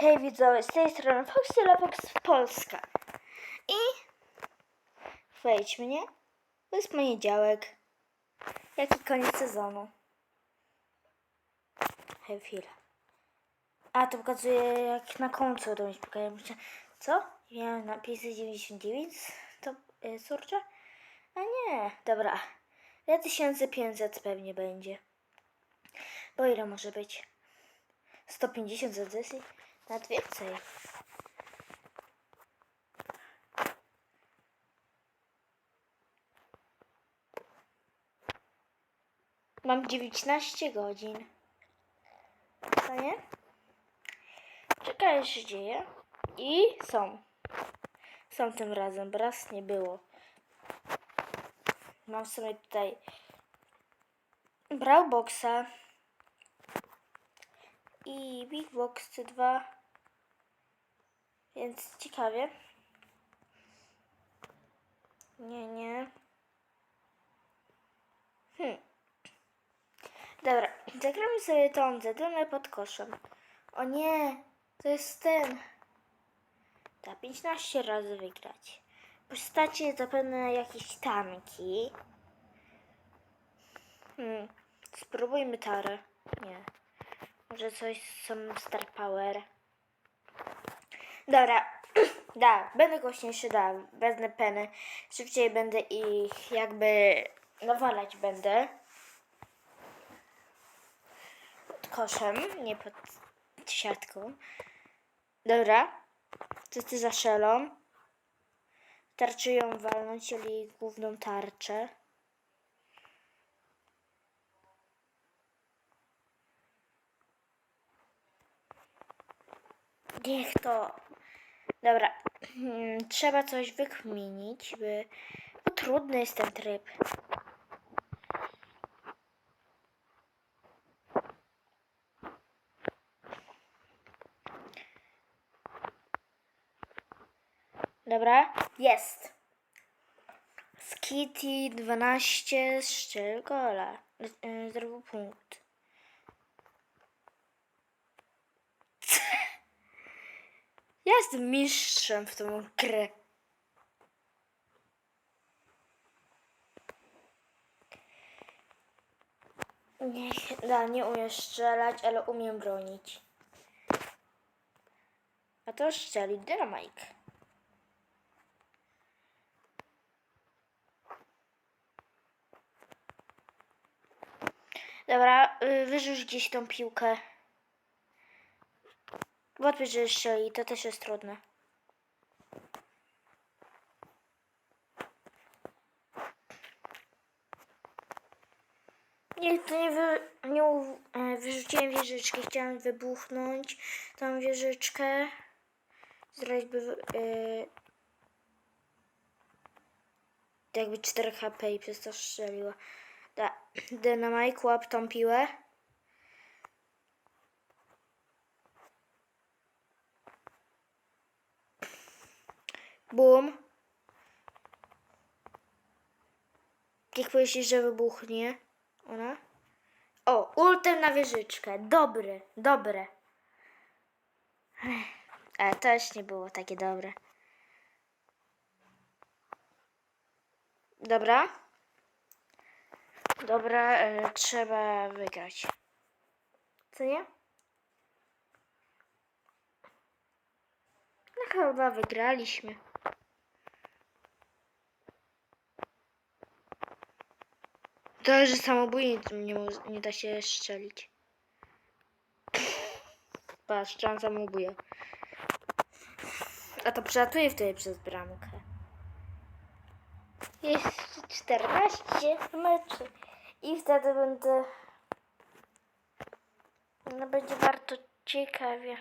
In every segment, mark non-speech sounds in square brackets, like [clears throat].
Hej widzowie, z tej strony Foxy Fox Polska. I wejdź mnie. To jest poniedziałek. Jaki koniec sezonu. Hej, chwilę. A, to pokazuje jak na końcu mi pokazuje. Co? Ja na 599 to y, surcza? A nie, dobra. 2500 pewnie będzie. Bo ile może być? 150 zł? Nawet więcej. Mam 19 godzin. Co nie? Czekaj, się dzieje. I są. Są tym razem, bo raz nie było. Mam sobie tutaj Brawlboxa i Big Box 2. Więc ciekawie. Nie, nie. Hmm. Dobra, zagramy sobie tą zedlonę pod koszem. O nie, to jest ten. Da 15 razy wygrać. Postacie zapewne jakieś tanki. Hmm. Spróbujmy tarę. Nie. Może coś są Star Power. Dobra. [clears throat] da, będę głośniejszy, da. Wezmę peny. Szybciej będę ich jakby nawalać będę. Pod koszem, nie pod siatką. Dobra. Co ty za szelą? Tarczy ją walnąć, czyli główną tarczę. Niech to. Dobra. Hmm, Trzeba coś wykminić, by. Bo trudny jest ten tryb. Dobra, jest. Skitty 12 szczel gola. Yy, Zdobył punkt. Ja jestem mistrzem w tą grę. Niech, da, nie umiem strzelać, ale umiem bronić. A to strzeli dynamite. Dobra, y, wyrzuć gdzieś tą piłkę. Wątpię, że strzeli, to też jest trudne. Nie, to nie, wy, nie e, wyrzuciłem wieżyczki, chciałem wybuchnąć tą wieżyczkę. Zrobić by... E, jakby 4 HP i przez to strzeliła. Da, dynamite, łap tą piłę. Bum. Jak powiedzieć, że wybuchnie ona? O, ultem na wieżyczkę. Dobre, dobre. Ale też nie było takie dobre. Dobra. Dobra, e, trzeba wygrać. Co nie? No chyba wygraliśmy. To, że samobójnie nie, nie da się strzelić. Patrz, trzeba samobója. A to przelatuje wtedy przez bramkę. Jest 14 meczy. I wtedy będę... No będzie warto ciekawie.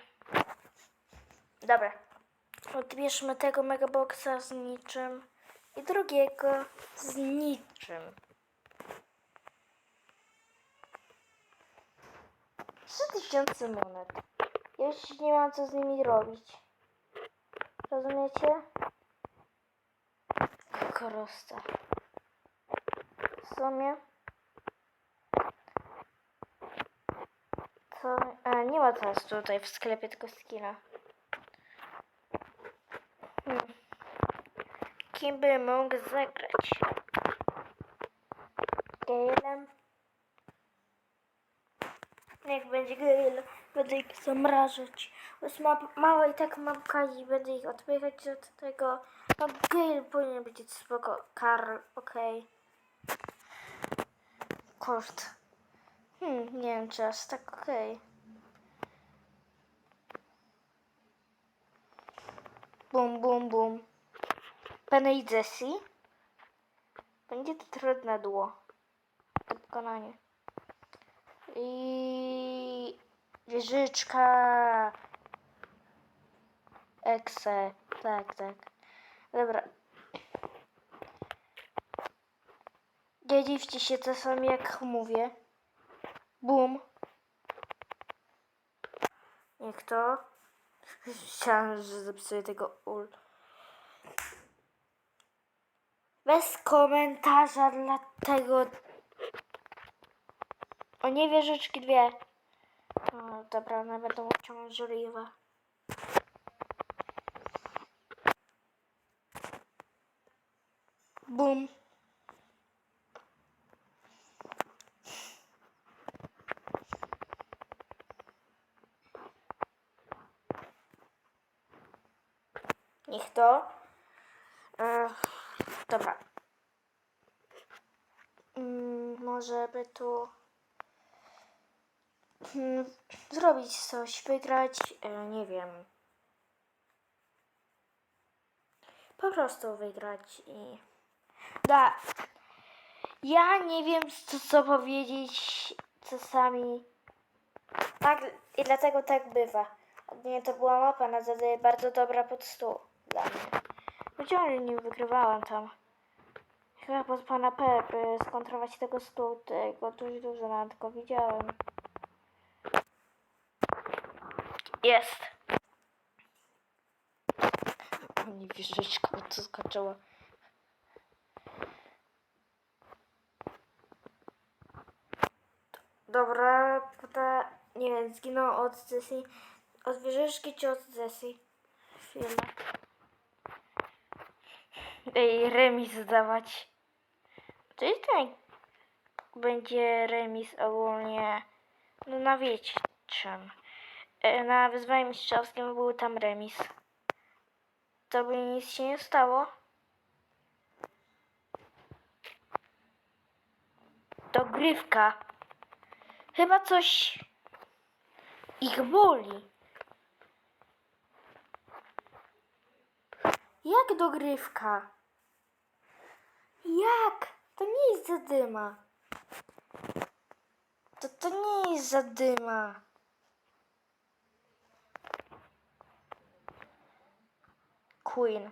Dobra. Odbierzmy tego megaboxa z niczym. I drugiego z niczym. 3000 monet. Ja już nie mam co z nimi robić. Rozumiecie? Korosta. W sumie. To. A, nie ma teraz tutaj w sklepie tylko skina. Hmm. Kim by mógł zagrać? Gailem? Niech będzie Gail. Będę ich zamrażać. Jest ma mała i tak mapka i będę ich odpychać od tego. No Gail powinien być spoko. Karl, okej. Kurt. Hmm, nie wiem czy aż tak okej. Bum, bum, bum. Penny i Jessie. Będzie to trudne duo. Do pokonania. I... Wieżyczka. Exe. Tak, tak. Dobra. Nie dziwcie się czasami jak mówię. Bum. Niech to. [laughs] Chciałam, że zapisuję tego ul. Bez komentarza dla tego. O nie wieżyczki dwie. O, dobra, one będą uciążliwe. Bum. Niech to. E, dobra. Mm, może by tu mm, zrobić coś, wygrać, e, nie wiem. Po prostu wygrać i. Da. Ja nie wiem, co, co powiedzieć czasami. Tak, i dlatego tak bywa. Nie, to była mapa na zadaje bardzo dobra pod stół dla mnie. Widziałem, nie wygrywałam tam. Chyba pod pana P, by skontrować tego stół, tego dość dużo nawet tylko widziałem. Jest. Nie wieżyczka, bo to skoczyła. Dobra, pyta, nie wiem, zginął od sesji, od wieżyczki czy od sesji? Chwila. Ej, remis dawać. Jest tak. Będzie remis ogólnie. No na wiecie czym. E, Na wyzwaniu mistrzowskim był tam remis. To by nic się nie stało. Dogrywka. Chyba coś ich boli. Jak dogrywka? Jak? To nie jest zadyma. To, to nie jest zadyma. Queen.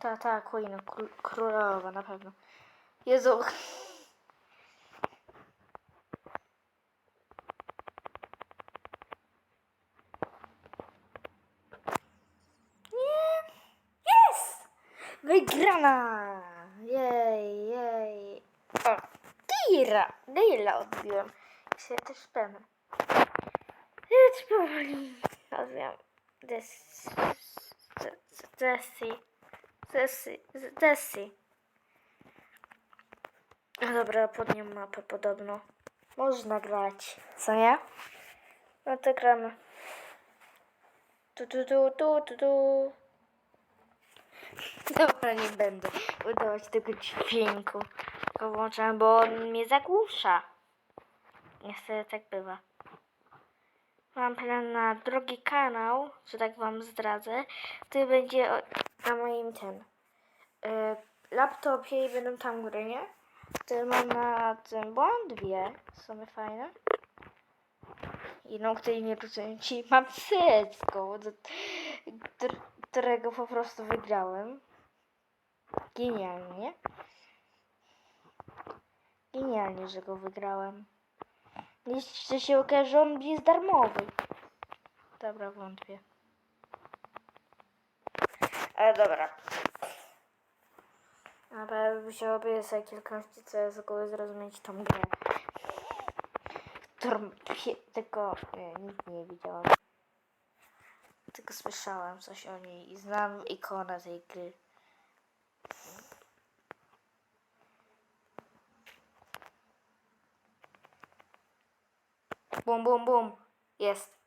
Ta, ta, Queen. Król, królowa na pewno. Jezu. Nie. Jest! Wygrana! Jej, jej. O, Tira! Dejla odbiłem. Się też penę. Już powoli odbiłem. Des... Desi. Desi. Desi. No dobra, pod nią mapę podobno. Można grać. Co nie? No to gramy. Tu, tu, tu, tu, tu, tu. Dobra, nie będę udawać tego dźwięku. Tylko włączam, bo on mnie zagłusza. Niestety tak bywa. Mam plan na drugi kanał, że tak wam zdradzę. który będzie na moim ten y, laptopie i będą tam gry, nie? Który mam na tym, bo mam dwie, są fajne. Jedną, której nie rozumiem ci. [laughs] Mam sycko, do, któr- którego po prostu wygrałem. Genialnie. Genialnie, że go wygrałem. Jeszcze się okaże, że on jest darmowy. Dobra, wątpię. Ale dobra. Ale musiałoby sobie kilkanaście CSGO zrozumieć tą grę. Którą tylko nie, nic nie widziałam. Tylko słyszałem coś o niej i znam ikonę tej gry. Bum, bum, bum. Jest.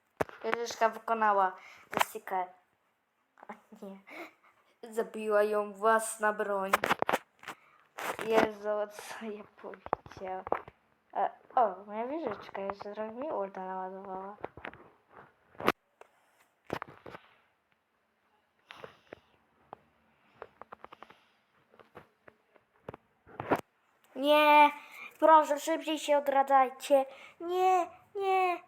Wieżyczka wykonała Jessica. A nie. Zabiła ją własna broń. Jezu, co ja powiedziałam. E, o, moja wieżyczka jeszcze trochę mi ulta naładowała. Nie, proszę, szybciej się odradzajcie. Nie, nie.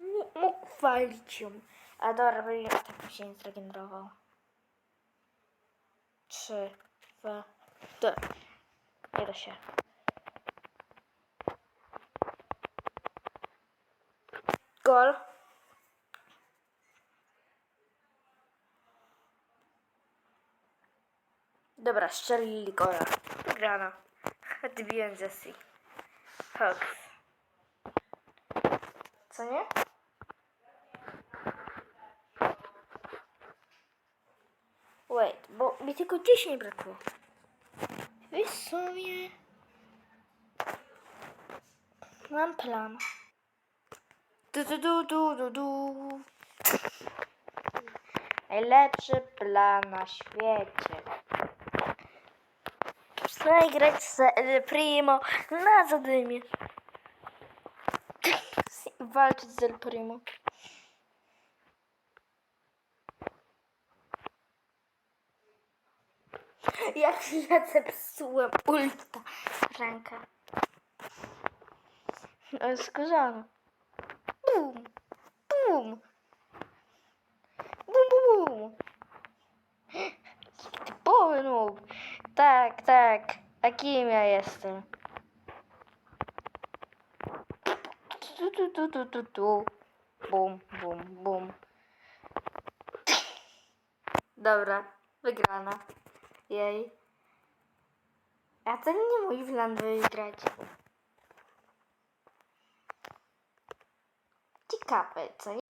Nie mógł walić ją. A dobra, ja tak się nie zregenerował. Trzy, dwa, cztery. Nie da się. Gol. Dobra, strzelili gola. Wygrana. Odbiłem Jessie. Co nie? Wait, bo mi tylko 10 brakło. W sumie... Mam plan. Du, du, du, du, du, du. Najlepszy plan na świecie. Zagrać z El Primo na zadymie. Walczyć z El Primo. Jak ja zepsułem ulta rękę. Ale Skurzano. Bum, bum. Bum, bum, bum. [gasps] Typowy noob. Tak, tak. A kim ja jestem? Tu, tu, tu, tu, tu, tu. Bum, bum, bum. Dobra, wygrana. Jej. A to nie mój plan wygrać. Ciekawe, co nie?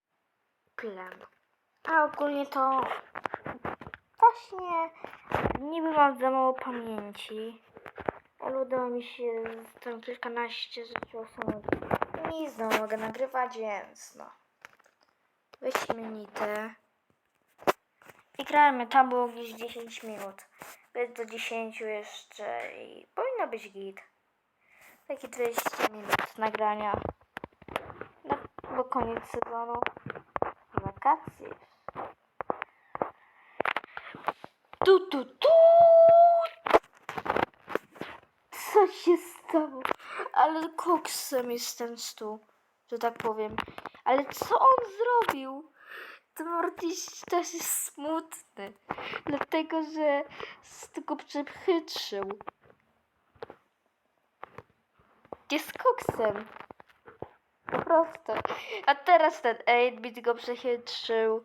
Plan. A ogólnie to właśnie niby mam za mało pamięci. Ale udało mi się tam kilkanaście rzeczy osiągnąć. I znowu mogę nagrywać, więc no. Wyśmienite. I gramy, tam było gdzieś 10 minut. Więc do 10 jeszcze i powinno być git. Takie 20 minut nagrania. No, bo koniec sezonu. Wakacje. Tu, tu, tu! Co się stało? Ale koksem jest ten stół, że tak powiem. Ale co on zrobił? To Mortis też jest smutny. Dlatego, że tego przechytrzył. Jest koksem. Po prostu. A teraz ten 8-bit go przechytrzył.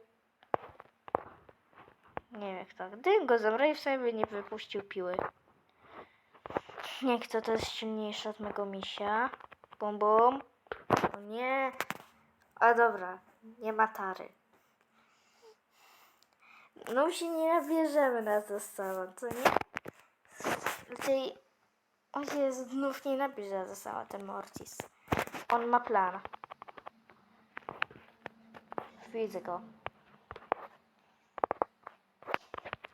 Nie wiem jak to. Gdybym go zabrał, w sobie nie wypuścił piły. Nie kto to jest silniejszy od mego misia. Bum bum. O nie. A dobra, nie ma tary. No się nie nabierzemy na to samo, co nie? Czyli on się znów nie nabierze za samo ten Mortis. On ma plan. Widzę go.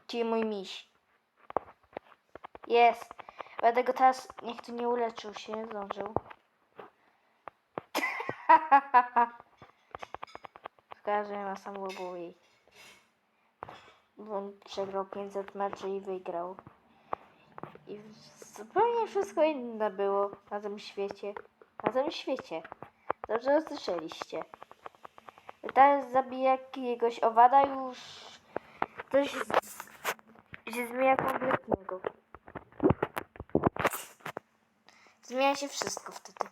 Czyli mój miś. Jest. Będę go teraz, niech tu nie uleczył się, nie zdążył. W każdym razie samobój. Bo on przegrał 500 meczy i wygrał. I zupełnie wszystko inne było na tym świecie. Na tym świecie. Dobrze usłyszeliście. Teraz zabija jakiegoś owada już z- się kompletnego. Zmienia się wszystko wtedy.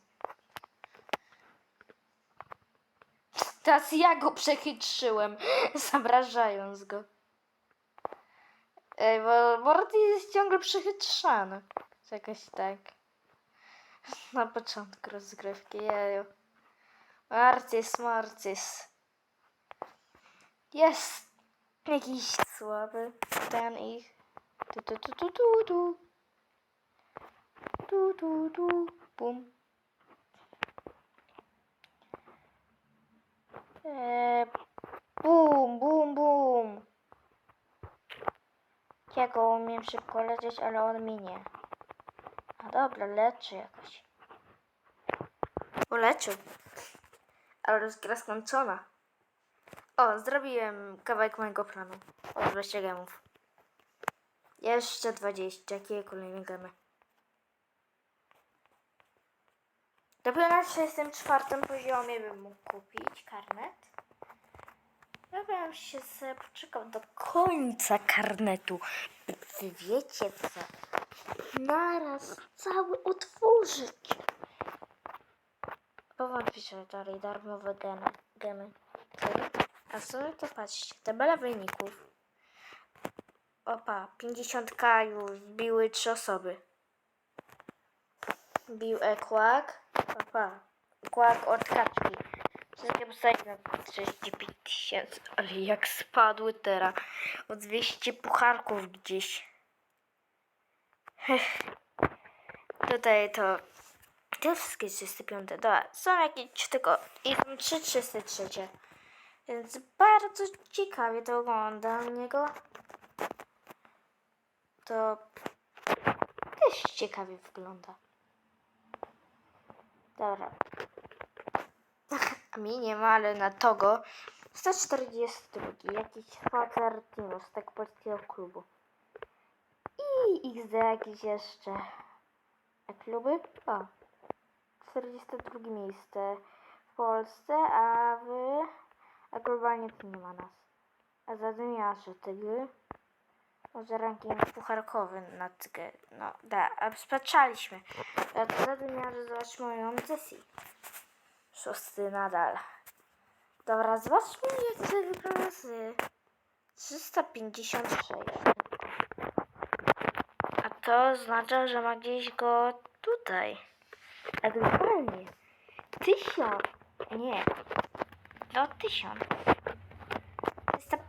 Teraz ja go przechytrzyłem, [laughs] zamrażając go. Ej, bo Morty jest ciągle przechytrzany. Jakoś tak. Na początku rozgrywki, jeju. Marcis, Marcis. Jest jakiś słaby ten ich. Tu tu tu tu tu tu. Tu tu tu. Bum. Eee, bum, bum, bum. Ja go umiem szybko leczyć, ale on mi nie. A dobra, leczy jakoś. Uleczył. Ale rozgra skończona. O, zrobiłem kawałek mojego planu. O, 20 gemów. Jeszcze 20. Jakie kolejne gemy? Dopiero na 34 poziomie bym mógł kupić karnet. Ja bym się sobie poczekał do końca karnetu. Wy wiecie co? Naraz cały otworzyć. Powątpię, że dalej darmowe gemy. Tyle. A w sumie to patrzcie, tabela wyników. Opa, 50k już biły trzy osoby. Bił e-kłak. Opa, kłak od kaczki. Wszystkie postacie na 35 tysięcy. Ale jak spadły teraz. O 200 pucharków gdzieś. Tutaj to... Te wszystkie 35. Dobra, są jakieś tylko... I są 3 33. Więc bardzo ciekawie to ogląda niego. To też ciekawie wygląda. Dobra. A mi nie ma, ale na Togo 142. Jakiś spacer Timo z tak polskiego klubu. I XD jakieś jeszcze. A kluby? O. 42 miejsce w Polsce, a w... A globalnie tu nie ma nas. A zadymiarze tygry. Może ranking pucharkowy na tygry. No, da, a spatrzaliśmy. A zadymiarze zobacz moją Jessie. Szósty nadal. Dobra, zobaczmy jak to wygląda z 356. A to oznacza, że ma gdzieś go tutaj. Globalnie. Tysiąc. Nie. No tysiąc.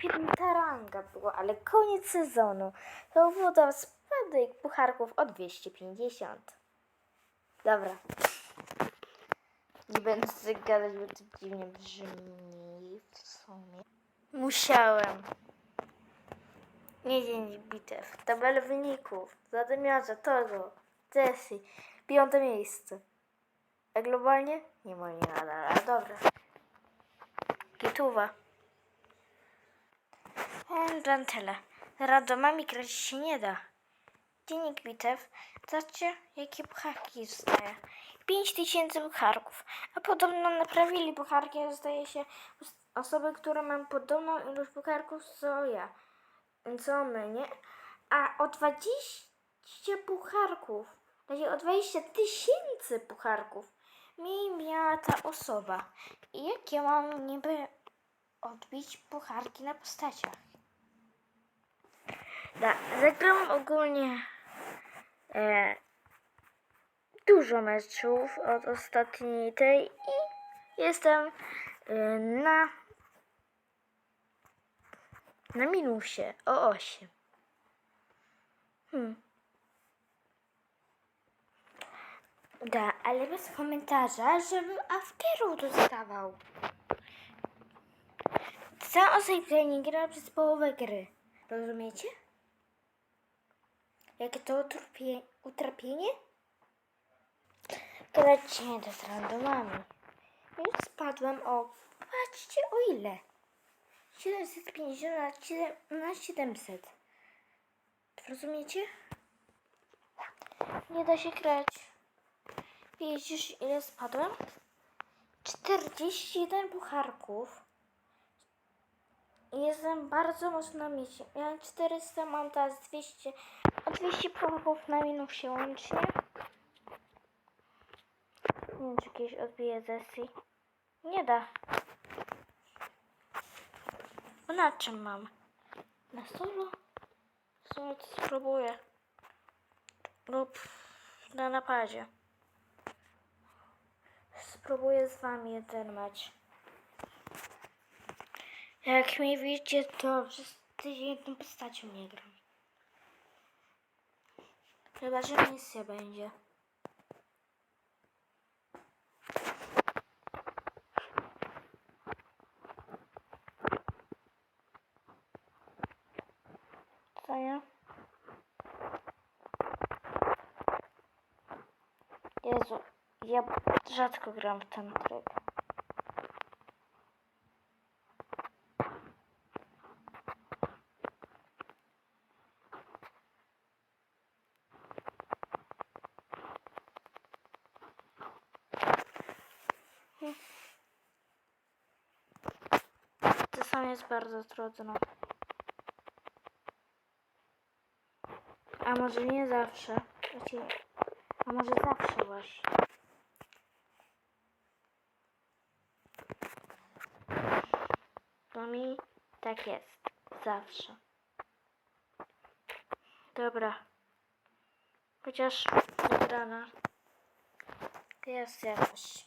To jest ta piąta ranga była, ale koniec sezonu. To było tam spadek pucharków o 250. Dobra. Nie będę sobie gadać, bo to dziwnie brzmi w sumie. Musiałem. Nie dzień bitew. Tabel wyników. Zadymiarza, Togo, Jessie. Piąte miejsce. A globalnie? Nie ma nadal, ale dobra. Gituwa. Tyle. Radomami grać się nie da. Dziennik bitew. Zobaczcie, jakie pucharki zostaje. 5000 pucharków. A podobno naprawili pucharki, zdaje się, os- osoby, które mają podobną ilość pucharków co ja. Co my, nie? A o 20 pucharków, znaczy o 20 tysięcy pucharków mi miała ta osoba. I jak ja mam niby odbić pucharki na postaciach? Da, zagram ogólnie e, dużo meczów od ostatniej tej i jestem e, na na minusie o 8. Hmm. Da, ale bez komentarza, żebym afteru dostawał. Sam o nie gra przez połowę gry. Rozumiecie? Jakie to utrpie, utrapienie? Do z randomami. Już spadłem o... Patrzcie o ile. 750 na, 7, na 700. Rozumiecie? Nie da się grać. Widzisz ile spadłem? 41 pucharków. Jestem bardzo mocno mieć. Miałem 400, mam teraz 200. A 200 pucharków na minusie łącznie. Nie wiem, czy kiedyś odbije sesji. Nie da. Na czym mam? Na solo? W to spróbuję. Lub na napadzie. Spróbuję z wami jeden mecz. Jak mnie wiecie, to tydzień jedną postacią nie gram. Chyba, że misja będzie. Co ja? Jezu, ja rzadko gram w ten tryb. To sam jest bardzo trudno. A może nie zawsze. Wiecie, A może zawsze właśnie. Mi tak jest. Zawsze. Dobra. Chociaż dobrana. Jest jakoś.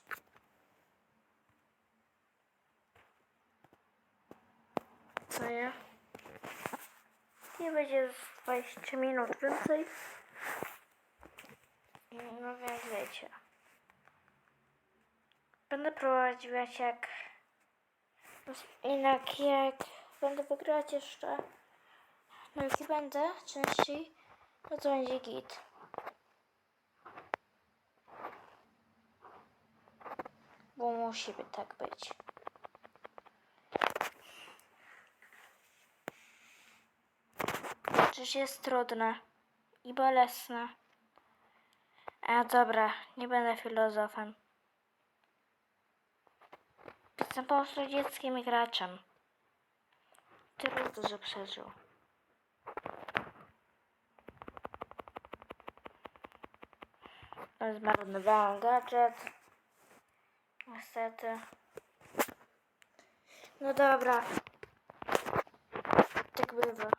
Ja? Nie będzie z 20 minut więcej. No więc wiecie. Będę prowadzić jak... Jednak jak będę wygrywać jeszcze, no jeśli będę częściej, no to będzie git. Bo musi by tak być. Przecież jest trudne i bolesne. A dobra, nie będę filozofem. Jestem po prostu dzieckiem i graczem. Tyle dużo przeżył. Zmarnowałam gadżet. Niestety. No dobra. Tak bywa.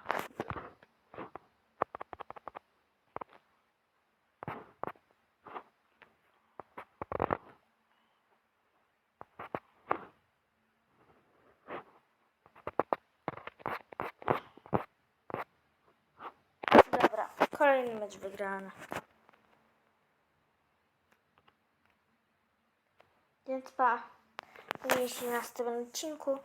Dobra, wygrany. Więc pa. Widzimy się w następnym odcinku.